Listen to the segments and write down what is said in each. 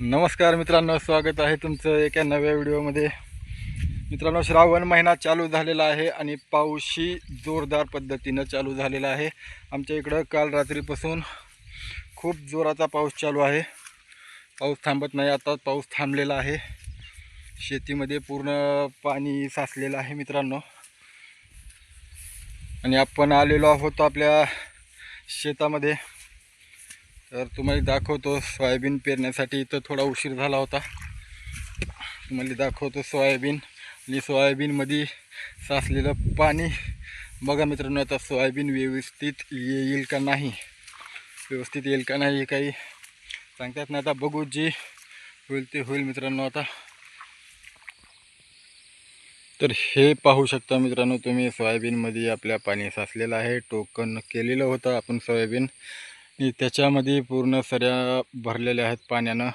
नमस्कार मित्रांनो स्वागत आहे तुमचं एका नव्या व्हिडिओमध्ये. मित्रांनो श्रावण महिना चालू झालेला आहे आणि पाऊसही जोरदार पद्धतीनं चालू झालेला आहे. आमच्या इकडं काल रात्रीपासून खूप जोराचा पाऊस चालू आहे. पाऊस थांबत नाही आता पाऊस थांबलेला आहे. शेतीमध्ये पूर्ण पाणी साचलेलं आहे मित्रांनो. आणि आपण आलेलो आहोत आपल्या शेतामध्ये. तर तुम्हाला दाखवतो सोयाबीन पेरण्यासाठी इथं थोडा उशीर झाला होता. तुम्हाला दाखवतो सोयाबीन. आणि सोयाबीनमध्ये साचलेलं पाणी. बघा मित्रांनो आता सोयाबीन व्यवस्थित येईल का नाही? व्यवस्थित येईल का नाही हे काही सांगतात ना. आता बघू जे होईल ते होईल मित्रांनो आता. तर हे पाहू शकता मित्रांनो तुम्ही सोयाबीनमध्ये आपल्या पाणी साचलेलं आहे. टोकन केलेलं होतं आपण सोयाबीन. आणि त्याच्यामध्ये पूर्ण सऱ्या भरलेल्या आहेत पाण्यानं.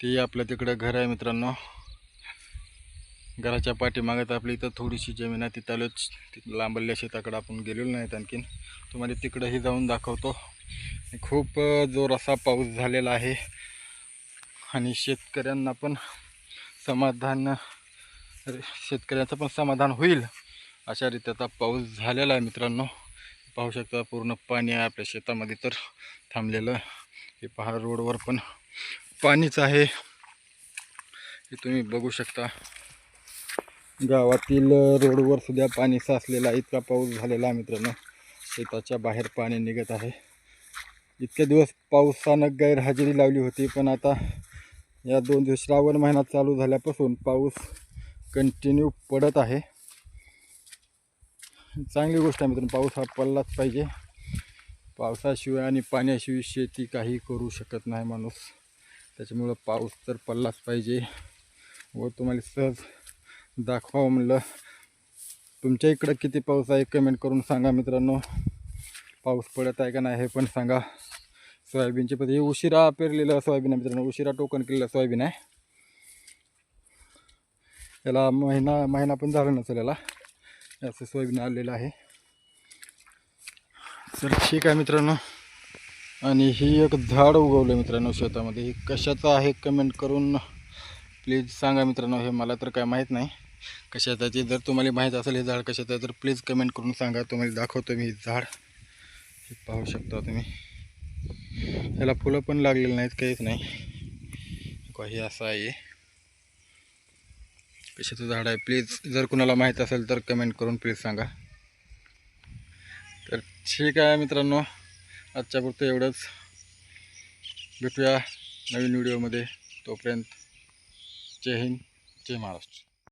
ते आपलं तिकडं घर आहे मित्रांनो. घराच्या पाठीमागत आपली इथं थोडीशी जमीन आहे तिथं लांबलेल्या लांबल्या शेताकडं आपण गेलेलो नाहीत आणखीन. तुम्हाला तिकडंही जाऊन दाखवतो. खूप जोर असा पाऊस झालेला आहे. आणि शेतकऱ्यांना पण समाधान शेतकऱ्यांचं पण समाधान होईल अशा रीतीचा पाऊस झालेला आहे मित्रांनो. पाहू शकता पूर्ण पाणी आहे आपल्या शेतामध्ये तर थांबलेलं. हे पहा रोडवर पण पाणीच आहे. हे तुम्ही बघू शकता. गावातील रोडवर सुद्धा पाणी साचलेलं आहे. इतका पाऊस झालेला मित्रांनो. शेताच्या बाहेर पाणी निघत आहे. इतके दिवस पावसानं गैरहजेरी लावली होती पण आता या दोन दिवस श्रावण महिना चालू झाल्यापासून पाऊस कंटिन्यू पडत आहे. चांगली गोष्ट आहे मित्रांनो पाऊस हा पडलाच पाहिजे. पावसाशिवाय आणि पाण्याशिवाय शेती काही करू शकत नाही माणूस. त्याच्यामुळं पाऊस तर पडलाच पाहिजे. व तुम्हाला सहज दाखवावं म्हणलं. तुमच्या इकडं किती पाऊस आहे कमेंट करून सांगा मित्रांनो. पाऊस पडत आहे का नाही हे पण सांगा. सोयाबीनचे पण हे उशिरा पेरलेलं सोयाबीन आहे मित्रांनो. उशिरा टोकन केलेलं सोयाबीन आहे. याला महिना महिना पण झाला नसेल याला. असं सोयाबीन आलेलं आहे. तर ठीक आहे मित्रांनो. आणि ही एक झाड उगवलं मित्रांनो शेतामध्ये. ही कशाचं आहे कमेंट करून प्लीज सांगा मित्रांनो. हे मला तर काय माहीत नाही. कशाचं ते जर तुम्हाला माहीत असेल हे झाड कशाचं आहे तर प्लीज कमेंट करून सांगा. तुम्हाला दाखवतो मी हे झाड. हे पाहू शकता तुम्ही. ह्याला फुलं पण लागलेली नाहीत काहीच नाही. काही असं आहे. कशाचं झाड आहे. प्लीज जर कुणाला माहीत असेल तर कमेंट करून प्लीज सांगा. तर ठीक आहे मित्रांनो आजच्यापुरतं एवढंच. भेटूया नवीन व्हिडिओमध्ये तोपर्यंत जय हिंद जय महाराष्ट्र.